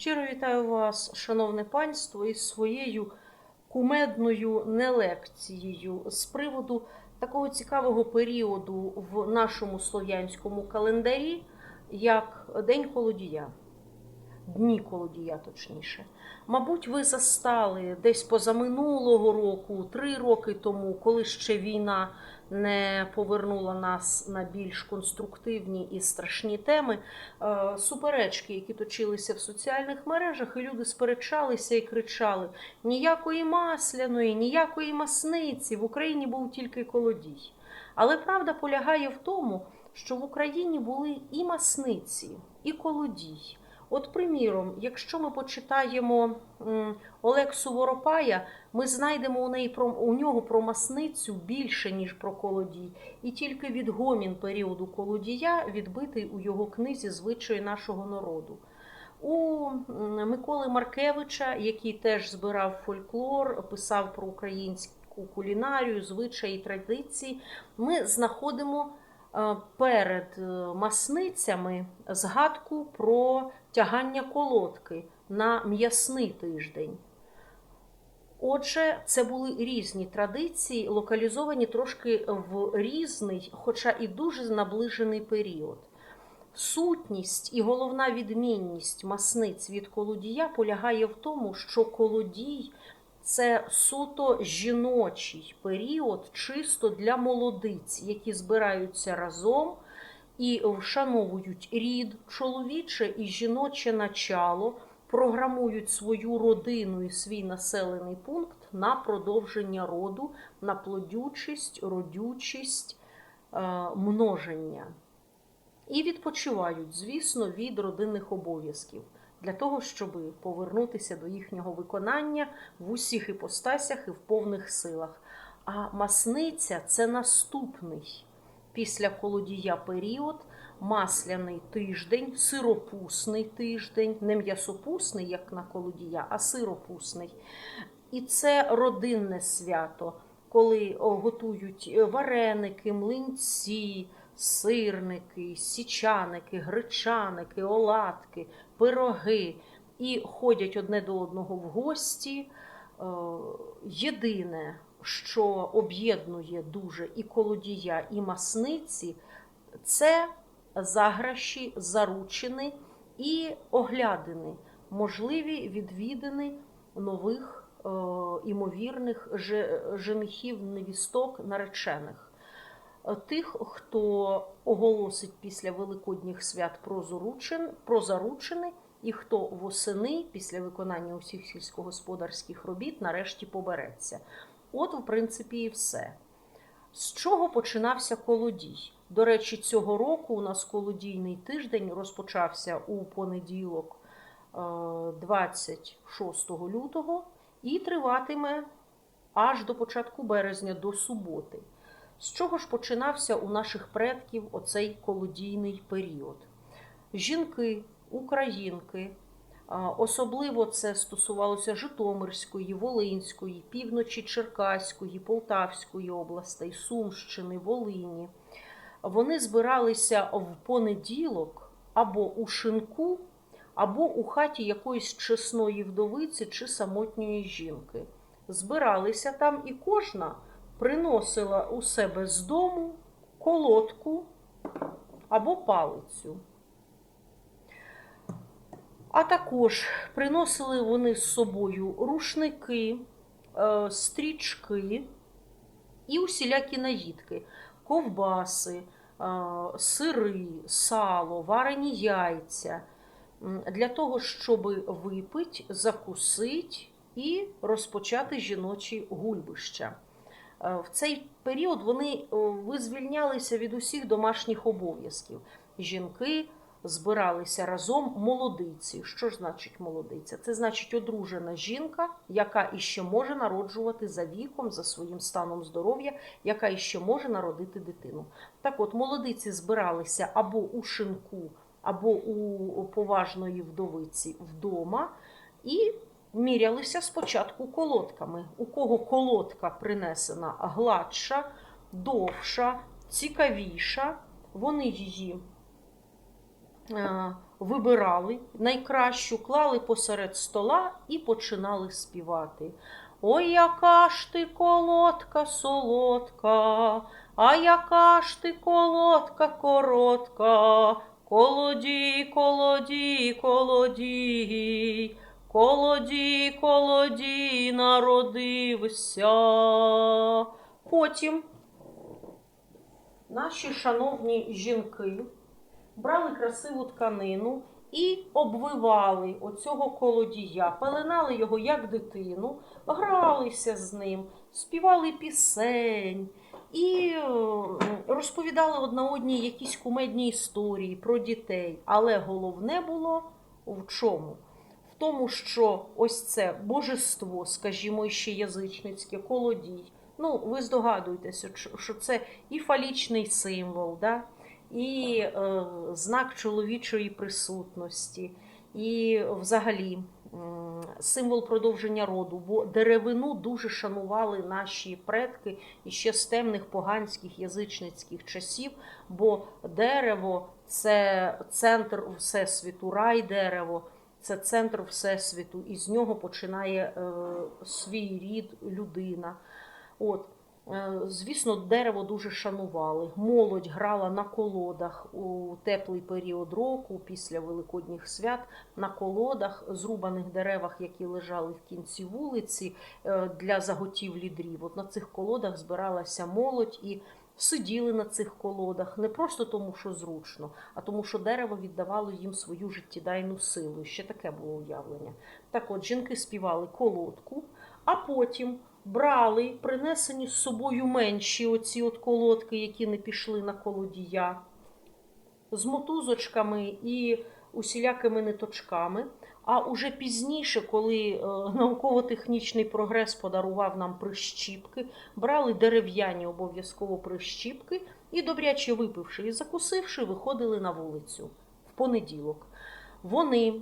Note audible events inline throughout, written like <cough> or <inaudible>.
Щиро вітаю вас, шановне панство, із своєю кумедною нелекцією з приводу такого цікавого періоду в нашому слов'янському календарі, як День Колодія. Дні колодія, точніше. Мабуть, ви застали десь позаминулого року, три роки тому, коли ще війна не повернула нас на більш конструктивні і страшні теми, е, суперечки, які точилися в соціальних мережах, і люди сперечалися і кричали: ніякої масляної, ніякої масниці, в Україні був тільки колодій. Але правда полягає в тому, що в Україні були і масниці, і колодій. От, приміром, якщо ми почитаємо Олексу Воропая, ми знайдемо у неї у нього про масницю більше ніж про колодій, і тільки відгомін періоду колодія відбитий у його книзі Звичаї нашого народу. У Миколи Маркевича, який теж збирав фольклор, писав про українську кулінарію, звичаї і традиції, ми знаходимо е, перед е, масницями згадку про тягання колодки на м'ясний тиждень. Отже, це були різні традиції, локалізовані трошки в різний, хоча і дуже наближений період. Сутність і головна відмінність масниць від колодія полягає в тому, що колодій це суто жіночий період, чисто для молодиць, які збираються разом і вшановують рід чоловіче і жіноче начало, програмують свою родину і свій населений пункт на продовження роду, на плодючість, родючість, е, множення. І відпочивають, звісно, від родинних обов'язків для того, щоб повернутися до їхнього виконання в усіх іпостасях і в повних силах. А масниця це наступний після колодія період, масляний тиждень, сиропусний тиждень, не м'ясопусний, як на колодія, а сиропусний. І це родинне свято, коли готують е, вареники, млинці, сирники, січаники, гречаники, оладки, пироги і ходять одне до одного в гості. Е, Єдине, що об'єднує дуже і колодія, і масниці, це заграші, заручини і оглядини, можливі відвідини нових е, імовірних женихів, невісток, наречених. Е, Тих, хто оголосить після великодніх свят про, заручин, про заручини, і хто восени після виконання усіх сільськогосподарських робіт нарешті побереться. От, в принципі, і все. З чого починався колодій? До речі, цього року у нас колодійний тиждень розпочався у понеділок, е, 26 лютого, і триватиме аж до початку березня, до суботи. З чого ж починався у наших предків оцей колодійний період? Жінки, українки, особливо це стосувалося Житомирської, Волинської, півночі Черкаської, Полтавської областей, Сумщини, Волині. Вони збиралися в понеділок або у шинку, або у хаті якоїсь чесної вдовиці чи самотньої жінки. Збиралися там і кожна приносила у себе з дому колодку або палицю. А також приносили вони з собою рушники, е, стрічки і усілякі наїдки, ковбаси, е, сири, сало, варені яйця, для того, щоб випити, закусити і розпочати жіночі гульбища. Е, В цей період вони визвільнялися від усіх домашніх обов'язків. Жінки збиралися разом молодиці. Що ж значить молодиця? Це значить одружена жінка, яка іще може народжувати за віком, за своїм станом здоров'я, яка іще може народити дитину. Так от, молодиці збиралися або у шинку, або у поважної вдовиці вдома і мірялися спочатку колодками. У кого колодка принесена гладша, довша, цікавіша, вони її вибирали найкращу, клали посеред стола і починали співати. Ой, яка ж ти колодка солодка, а яка ж ти колодка коротка, колодій, колодій, колодій, колодій, колодій народився. Потім наші шановні жінки брали красиву тканину і обвивали оцього колодія, пеленали його як дитину, гралися з ним, співали пісень і е, розповідали одна одній якісь кумедні історії про дітей. Але головне було в чому? В тому, що ось це божество, скажімо, ще язичницьке, колодій. Ну, ви здогадуєтеся, що- це і фалічний символ, да? І е, знак чоловічої присутності, і взагалі м, символ продовження роду, бо деревину дуже шанували наші предки іще з темних поганських язичницьких часів, бо дерево це центр всесвіту, рай дерево. Це центр всесвіту, і з нього починає е, свій рід людина. От, е, звісно, дерево дуже шанували. Молодь грала на колодах у теплий період року, після великодніх свят, на колодах, зрубаних деревах, які лежали в кінці вулиці е, для заготівлі дрів. От на цих колодах збиралася молодь і сиділи на цих колодах не просто тому, що зручно, а тому, що дерево віддавало їм свою життєдайну силу. Ще таке було уявлення. Так от жінки співали колодку, а потім брали принесені з собою менші оці от колодки, які не пішли на колодія, з мотузочками і усілякими ниточками. А уже пізніше, коли е, науково-технічний прогрес подарував нам прищіпки, брали дерев'яні обов'язково прищіпки і, добряче випивши і закусивши, виходили на вулицю в понеділок. Вони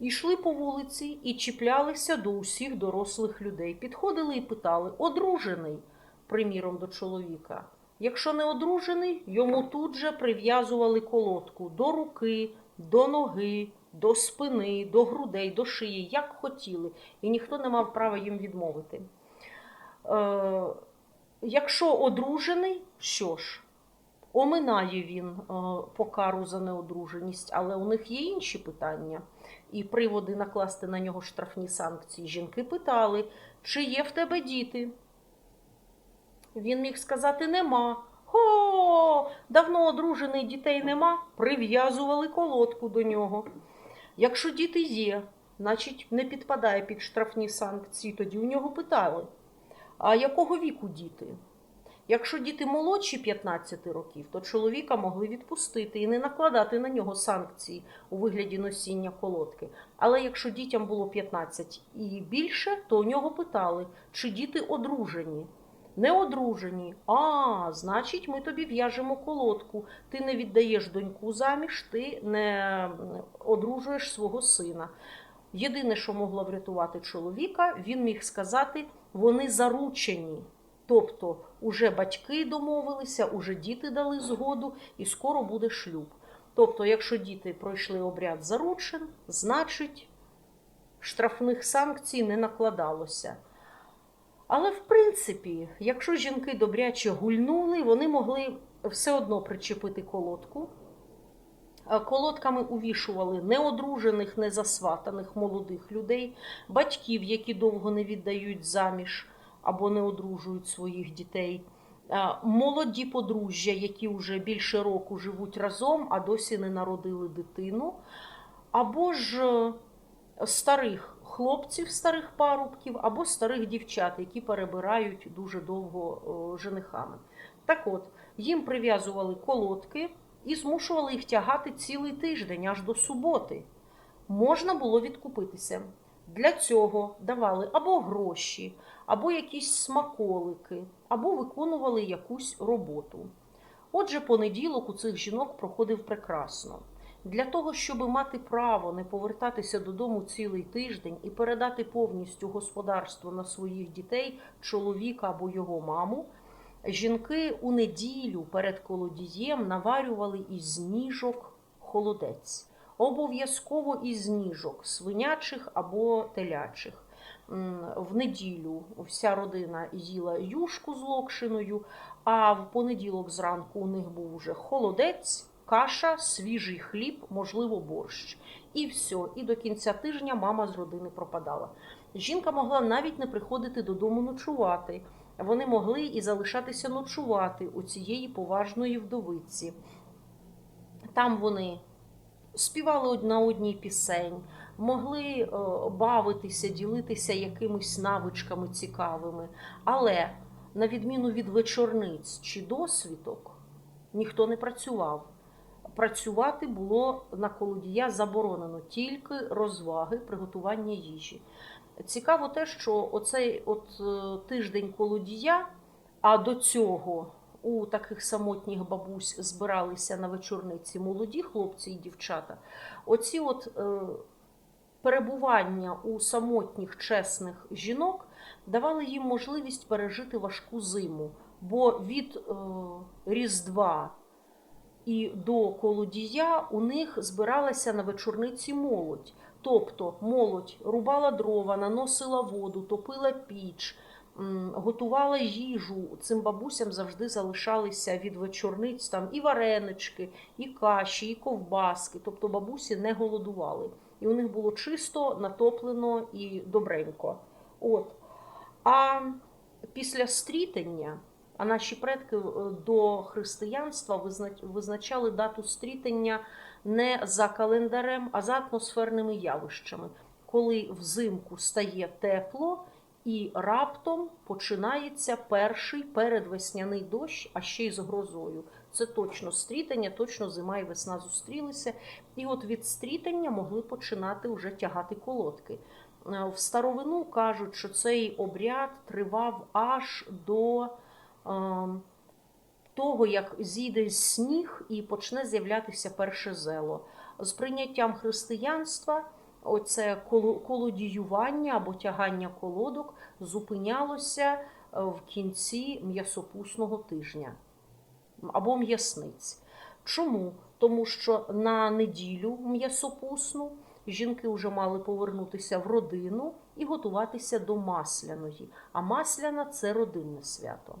йшли по вулиці і чіплялися до усіх дорослих людей. Підходили і питали: одружений, приміром, до чоловіка. Якщо не одружений, йому тут же прив'язували колодку до руки, до ноги, до спини, до грудей, до шиї, як хотіли, і ніхто не мав права їм відмовити. Е, якщо одружений, що ж, оминає він е, покару за неодруженість, але у них є інші питання і приводи накласти на нього штрафні санкції. Жінки питали, чи є в тебе діти? Він міг сказати нема. Хо, давно одружений дітей нема, прив'язували колодку до нього. Якщо діти є, значить не підпадає під штрафні санкції, тоді у нього питали, а якого віку діти? Якщо діти молодші 15 років, то чоловіка могли відпустити і не накладати на нього санкції у вигляді носіння колодки. Але якщо дітям було 15 і більше, то у нього питали, чи діти одружені. Не одружені. А, значить, ми тобі в'яжемо колодку. Ти не віддаєш доньку заміж, ти не одружуєш свого сина. Єдине, що могло врятувати чоловіка, він міг сказати, вони заручені. Тобто, уже батьки домовилися, уже діти дали згоду, і скоро буде шлюб. Тобто, якщо діти пройшли обряд заручин, значить штрафних санкцій не накладалося. Але в принципі, якщо жінки добряче гульнули, вони могли все одно причепити колодку. Колодками увішували неодружених, незасватаних молодих людей, батьків, які довго не віддають заміж або не одружують своїх дітей, е, молоді подружжя, які вже більше року живуть разом, а досі не народили дитину, або ж е, старих хлопців, старих парубків, або старих дівчат, які перебирають дуже довго е, женихами. Так от, їм прив'язували колодки і змушували їх тягати цілий тиждень аж до суботи. Можна було відкупитися. Для цього давали або гроші, або якісь смаколики, або виконували якусь роботу. Отже, понеділок у цих жінок проходив прекрасно. Для того, щоб мати право не повертатися додому цілий тиждень і передати повністю господарство на своїх дітей, чоловіка або його маму, жінки у неділю перед колодієм наварювали із ніжок холодець. Обов'язково із ніжок свинячих або телячих. В неділю вся родина їла юшку з локшиною, а в понеділок зранку у них був уже холодець, каша, свіжий хліб, можливо, борщ. І все. І до кінця тижня мама з родини пропадала. Жінка могла навіть не приходити додому ночувати. Вони могли і залишатися ночувати у цієї поважної вдовиці. Там вони співали одна одній пісень, могли е, бавитися, ділитися якимись навичками цікавими. Але, на відміну від вечорниць чи досвідок, ніхто не працював. Працювати було на колодія заборонено тільки розваги, приготування їжі. Цікаво те, що оцей от е, тиждень колодія, а до цього у таких самотніх бабусь збиралися на вечорниці молоді хлопці і дівчата. Оці от е, перебування у самотніх чесних жінок давали їм можливість пережити важку зиму, бо від е, Різдва і до колодія у них збиралася на вечорниці молодь. Тобто молодь рубала дрова, наносила воду, топила піч, готувала їжу. Цим бабусям завжди залишалися від вечорниць там і варенички, і каші, і ковбаски. Тобто бабусі не голодували. І у них було чисто, натоплено і добренько. От. А після стрітення, а наші предки е, до християнства визна- визначали дату стрітення не за календарем, а за атмосферними явищами, коли взимку стає тепло і раптом починається перший передвесняний дощ, а ще й з грозою. Це точно стрітання, точно зима і весна зустрілися. І от від стрітання могли починати вже тягати колодки. Е, В старовину кажуть, що цей обряд тривав аж до е, того, як зійде сніг і почне з'являтися перше зело. З прийняттям християнства оце колодіювання або тягання колодок зупинялося е, в кінці м'ясопусного тижня або м'ясниць. Чому? Тому що на неділю м'ясопусну жінки вже мали повернутися в родину і готуватися до масляної. А масляна це родинне свято.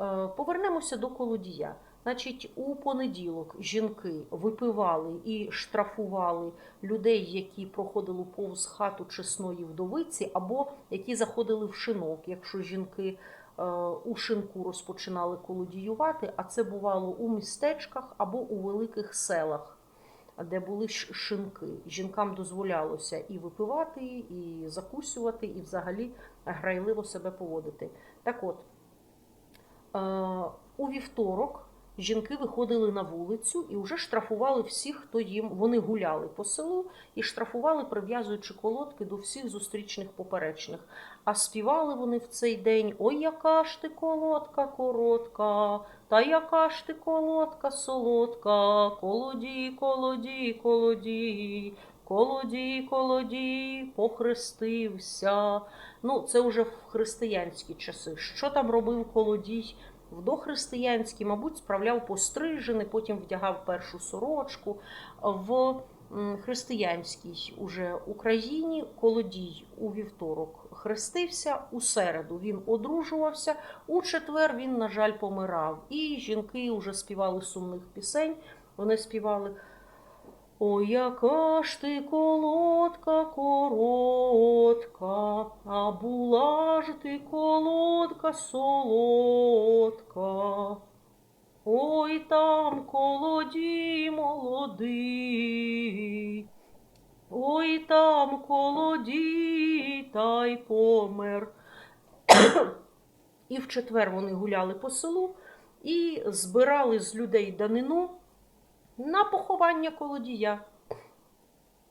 Е, Повернемося до колодія. Значить, у понеділок жінки випивали і штрафували людей, які проходили повз хату чесної вдовиці, або які заходили в шинок, якщо жінки е, у шинку розпочинали колодіювати, а це бувало у містечках або у великих селах, де були шинки. Жінкам дозволялося і випивати, і закусювати, і взагалі грайливо себе поводити. Так от, е, у вівторок жінки виходили на вулицю і вже штрафували всіх, хто їм вони гуляли по селу і штрафували, прив'язуючи колодки до всіх зустрічних поперечних. А співали вони в цей день: Ой, яка ж ти колодка коротка, та яка ж ти колодка солодка, колоді, колоді, колоді. Колоді, колоді, похрестився. Ну, це вже в християнські часи. Що там робив колодій в дохристиянській, мабуть, справляв пострижений, потім вдягав першу сорочку. В християнській уже Україні колодій у вівторок хрестився, у середу він одружувався, у четвер він, на жаль, помирав. І жінки вже співали сумних пісень. Вони співали. Ой, яка ж ти колодка коротка, а була ж ти колодка солодка. Ой, там колоді молодий, ой, там колоді та й помер. І в четвер вони гуляли по селу і збирали з людей данину на поховання колодія.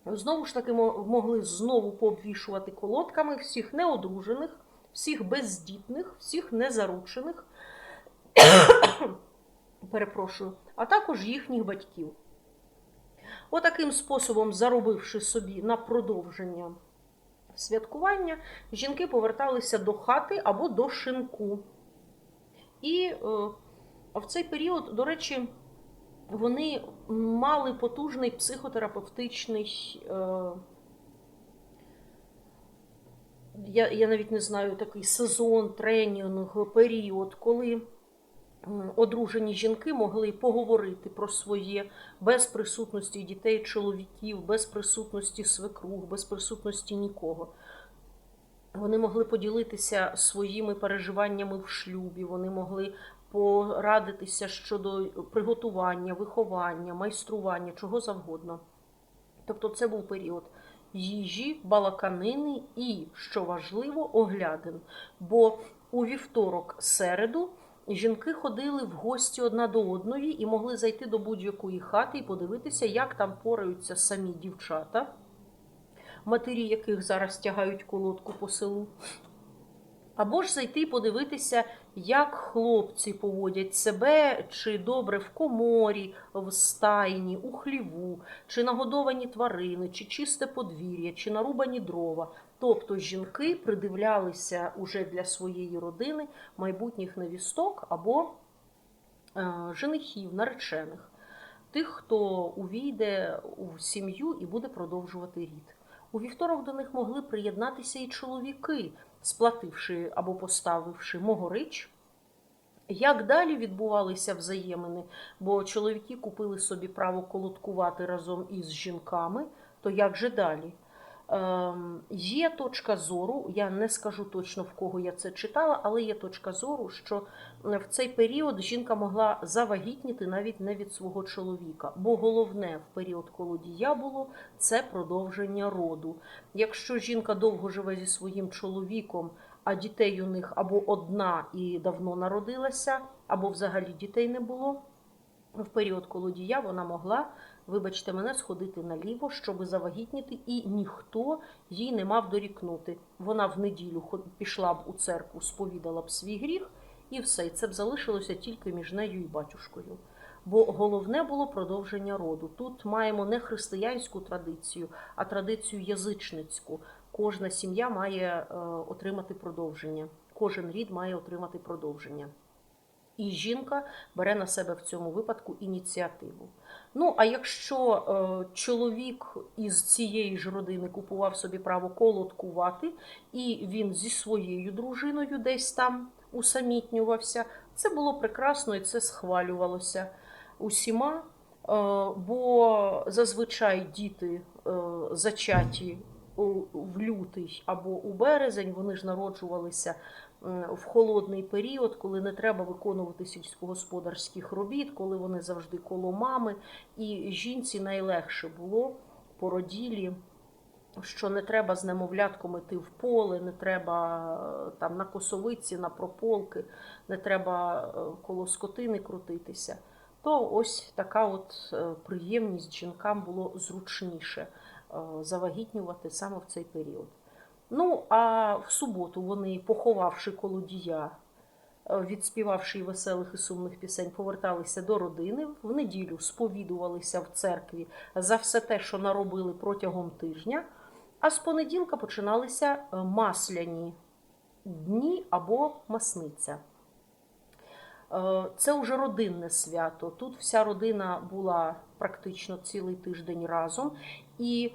Знову ж таки, могли знову пообвішувати колодками всіх неодружених, всіх бездітних, всіх незаручених, <coughs> перепрошую, а також їхніх батьків. Отаким способом, заробивши собі на продовження святкування, жінки поверталися до хати або до шинку. І е, в цей період, до речі, вони мали потужний психотерапевтичний. Е, я, я навіть не знаю такий сезон, тренінг, період, коли одружені жінки могли поговорити про своє без присутності дітей, чоловіків, без присутності свекруг, без присутності нікого. Вони могли поділитися своїми переживаннями в шлюбі, вони могли порадитися щодо приготування, виховання, майстрування, чого завгодно. Тобто це був період їжі, балаканини і, що важливо, оглядин. Бо у вівторок, середу жінки ходили в гості одна до одної і могли зайти до будь-якої хати і подивитися, як там пораються самі дівчата, матері яких зараз тягають колодку по селу. Або ж зайти і подивитися, як хлопці поводять себе, чи добре в коморі, в стайні, у хліву, чи нагодовані тварини, чи чисте подвір'я, чи нарубані дрова. Тобто жінки придивлялися уже для своєї родини майбутніх невісток або е, женихів, наречених, тих, хто увійде у сім'ю і буде продовжувати рід. У вівторок до них могли приєднатися і чоловіки, сплативши або поставивши могорич. Як далі відбувалися взаємини, бо чоловіки купили собі право колодкувати разом із жінками, то як же далі? Ем, є точка зору, я не скажу точно в кого я це читала, але є точка зору, що в цей період жінка могла завагітніти навіть не від свого чоловіка. Бо головне в період колодія було це продовження роду. Якщо жінка довго живе зі своїм чоловіком, а дітей у них або одна і давно народилася, або взагалі дітей не було. В період колодія вона могла, вибачте мене, сходити наліво, щоб завагітніти, і ніхто їй не мав дорікнути. Вона в неділю пішла б у церкву, сповідала б свій гріх, і все. І це б залишилося тільки між нею і батюшкою. Бо головне було продовження роду. Тут маємо не християнську традицію, а традицію язичницьку. Кожна сім'я має е, отримати продовження, кожен рід має отримати продовження. І жінка бере на себе в цьому випадку ініціативу. Ну, а якщо е, чоловік із цієї ж родини купував собі право колодкувати, і він зі своєю дружиною десь там усамітнювався, це було прекрасно і це схвалювалося усіма. Е, бо зазвичай діти е, зачаті в лютий або у березень, вони ж народжувалися в холодний період, коли не треба виконувати сільськогосподарських робіт, коли вони завжди коло мами, і жінці найлегше було породілі. Що не треба з немовлятком іти в поле, не треба е, там на косовиці, на прополки, не треба е, коло скотини крутитися. То ось така от е, приємність жінкам було зручніше е, завагітнювати саме в цей період. Ну, а в суботу вони, поховавши колодія, е, відспівавши веселих і сумних пісень, поверталися до родини. В неділю сповідувалися в церкві за все те, що наробили протягом тижня. А з понеділка починалися е, масляні дні або масниця. Е, Це вже родинне свято. Тут вся родина була практично цілий тиждень разом. І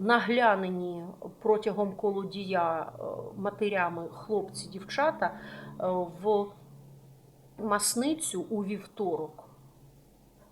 наглянені протягом колодія е, матерями хлопці, дівчата е, в масницю у вівторок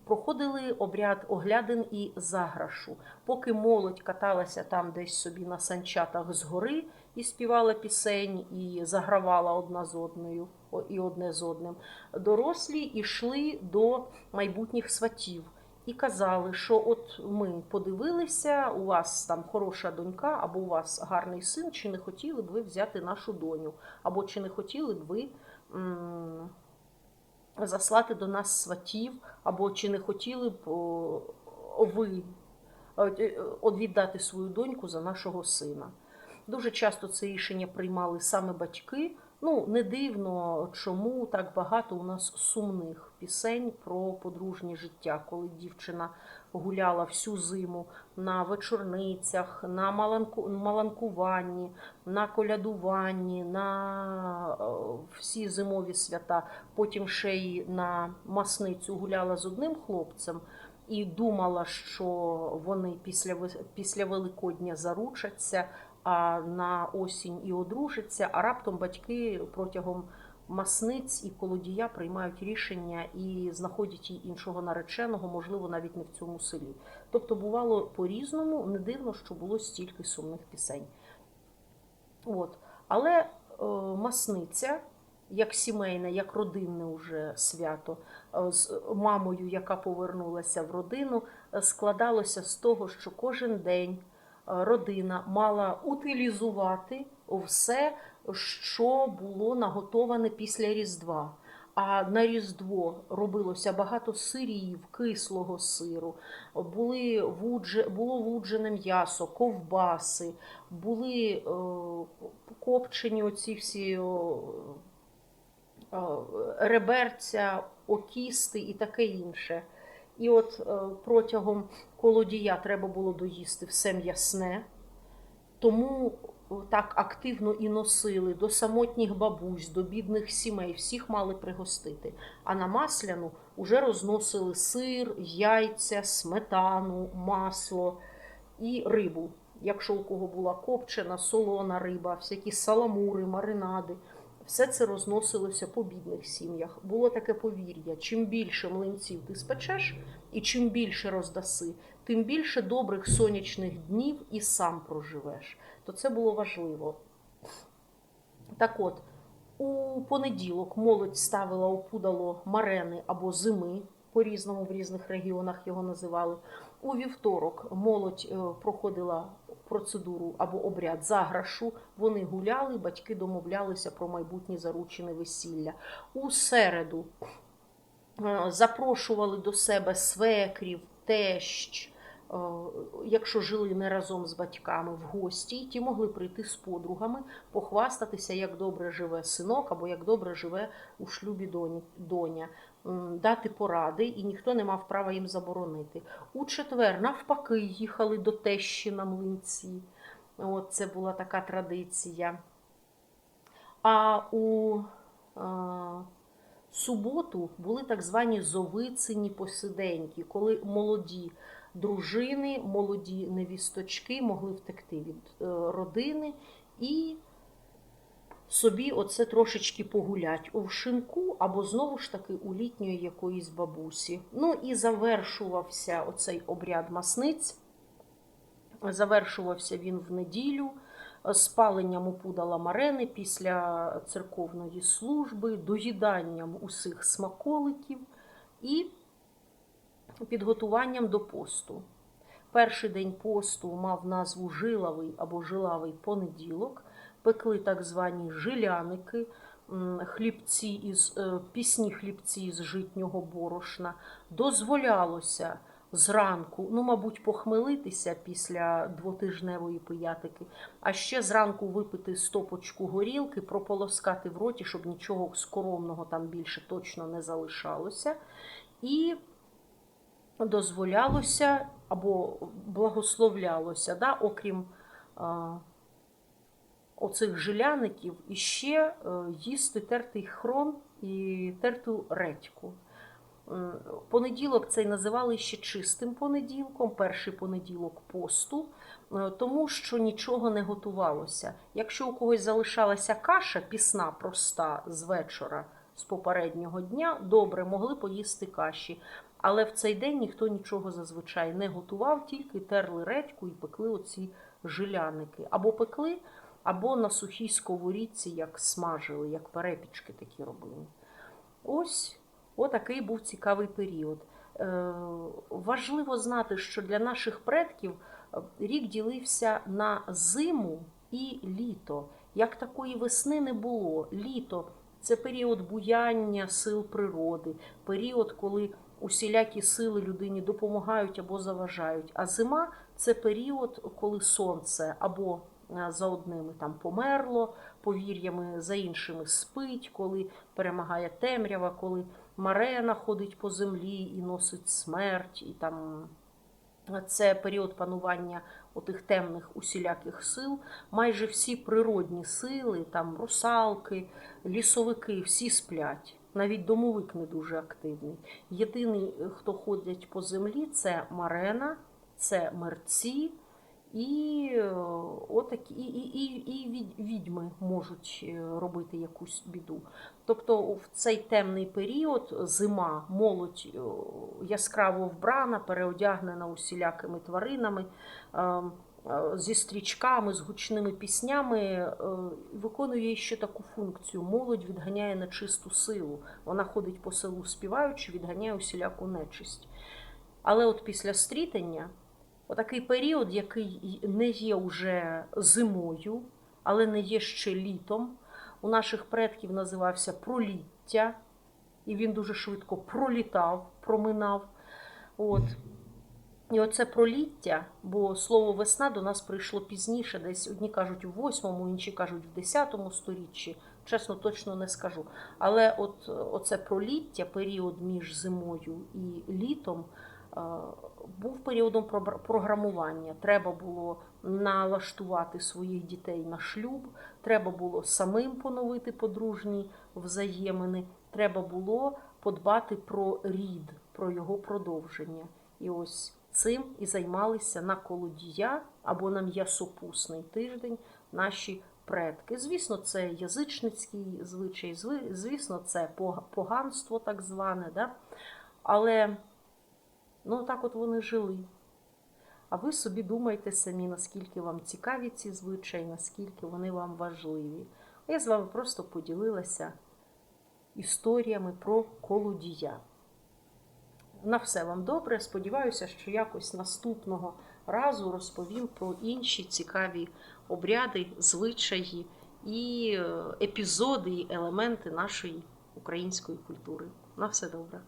проходили обряд оглядин і заграшу. Поки молодь каталася там десь собі на санчатах з гори і співала пісень, і загравала одна з одною і одне з одним, дорослі йшли до майбутніх сватів. І казали, що от ми подивилися, у вас там хороша донька, або у вас гарний син, чи не хотіли б ви взяти нашу доню, або чи не хотіли б ви м, заслати до нас сватів, або чи не хотіли б о, ви е, віддати свою доньку за нашого сина. Дуже часто це рішення приймали саме батьки. Ну, не дивно, чому так багато у нас сумних пісень про подружнє життя, коли дівчина гуляла всю зиму на вечорницях, на маланку, маланкуванні, на колядуванні, на е, всі зимові свята. Потім ще й на масницю гуляла з одним хлопцем і думала, що вони після, після Великодня заручаться, а на осінь і одружаться, а раптом батьки протягом масниць і колодія приймають рішення і знаходять їй іншого нареченого, можливо, навіть не в цьому селі. Тобто бувало по-різному, не дивно, що було стільки сумних пісень. От. Але е, масниця, як сімейне, як родинне уже свято, е, з мамою, яка повернулася в родину, е, складалося з того, що кожен день родина мала утилізувати все, що було наготоване після Різдва. А на Різдво робилося багато сирів, кислого сиру, були вудже, було вуджене м'ясо, ковбаси, були е, копчені оці всі о, е, реберця, окісти і таке інше. І от е, протягом колодія треба було доїсти все м'ясне, тому так активно і носили до самотніх бабусь, до бідних сімей, всіх мали пригостити. А на масляну вже розносили сир, яйця, сметану, масло і рибу. Якщо у кого була копчена, солона риба, всякі саламури, маринади. Все це розносилося по бідних сім'ях. Було таке повір'я: чим більше млинців ти спечеш і чим більше роздаси, тим більше добрих сонячних днів і сам проживеш. То це було важливо. Так от, у понеділок молодь ставила опудало марени або зими, по-різному в різних регіонах його називали. У вівторок молодь е, проходила процедуру або обряд заграшу. Вони гуляли, батьки домовлялися про майбутнє заручене весілля. У середу е, запрошували до себе свекрів, тещ. Е, Якщо жили не разом з батьками в гості, ті могли прийти з подругами, похвастатися, як добре живе синок або як добре живе у шлюбі доня, дати поради, і ніхто не мав права їм заборонити. У четвер, навпаки, їхали до тещі на млинці. От це була така традиція. А у е, суботу були так звані зовицині посиденьки, коли молоді дружини, молоді невісточки могли втекти від е, родини і собі оце трошечки погулять у шинку або знову ж таки у літньої якоїсь бабусі. Ну і завершувався оцей обряд масниць. Завершувався він в неділю е, спаленням опудала марени після церковної служби, доїданням усіх смаколиків і підготуванням до посту. Перший день посту мав назву жилавий або жилавий понеділок. Пекли так звані жиляники, хлібці із е, пісні хлібці з житнього борошна. Дозволялося зранку, ну, мабуть, похмелитися після двотижневої пиятики, а ще зранку випити стопочку горілки, прополоскати в роті, щоб нічого скоромного там більше точно не залишалося. І дозволялося або благословлялося, да, окрім а, оцих жиляників, іще е, їсти тертий хрон і терту редьку. Понеділок цей називали ще чистим понеділком, перший понеділок посту, е, тому що нічого не готувалося. Якщо у когось залишалася каша пісна, проста з вечора, з попереднього дня, добре, могли поїсти каші. Але в цей день ніхто нічого зазвичай не готував, тільки терли редьку і пекли оці жиляники. Або пекли, або на сухій сковорідці, як смажили, як перепічки такі робили. Ось отакий був цікавий період. Е, важливо знати, що для наших предків е, рік ділився на зиму і літо. Як такої весни не було. Літо це період буяння сил природи, період, коли усілякі сили людині допомагають або заважають. А зима це період, коли сонце або е, за одними там померло, повір'ями, за іншими спить, коли перемагає темрява, коли марена ходить по землі і носить смерть, і там це період панування отих темних усіляких сил. Майже всі природні сили, там русалки, лісовики, всі сплять. Навіть домовик не дуже активний. Єдиний, хто ходять по землі, це марена, це мерці і, отакі, і, і, і, відьми можуть е, робити якусь біду. Тобто в цей темний період зима, молодь е, яскраво вбрана, переодягнена усілякими тваринами, е, е, зі стрічками, з гучними піснями, е, виконує ще таку функцію. Молодь відганяє нечисту силу. Вона ходить по селу співаючи, відганяє усіляку нечисть. Але от після стрітення, отакий період, який не є вже зимою, але не є ще літом, у наших предків називався проліття, і він дуже швидко пролітав, проминав. От. І оце проліття, бо слово весна до нас прийшло пізніше, десь одні кажуть у 8, інші кажуть в 10 сторіччі. Чесно, точно не скажу. Але от оце проліття, період між зимою і літом, е, був періодом програмування. Треба було налаштувати своїх дітей на шлюб, треба було самим поновити подружні взаємини, треба було подбати про рід, про його продовження. І ось цим і займалися на колодія або на м'ясопусний тиждень наші предки. Звісно, це язичницький звичай, звісно, це поганство так зване. Да? Але ну, так от вони жили. А ви собі думайте самі, наскільки вам цікаві ці звичаї, наскільки вони вам важливі. Я з вами просто поділилася історіями про колодія. На все вам добре. Сподіваюся, що якось наступного разу розповім про інші цікаві обряди, звичаї і е, епізоди, і елементи нашої української культури. На все добре.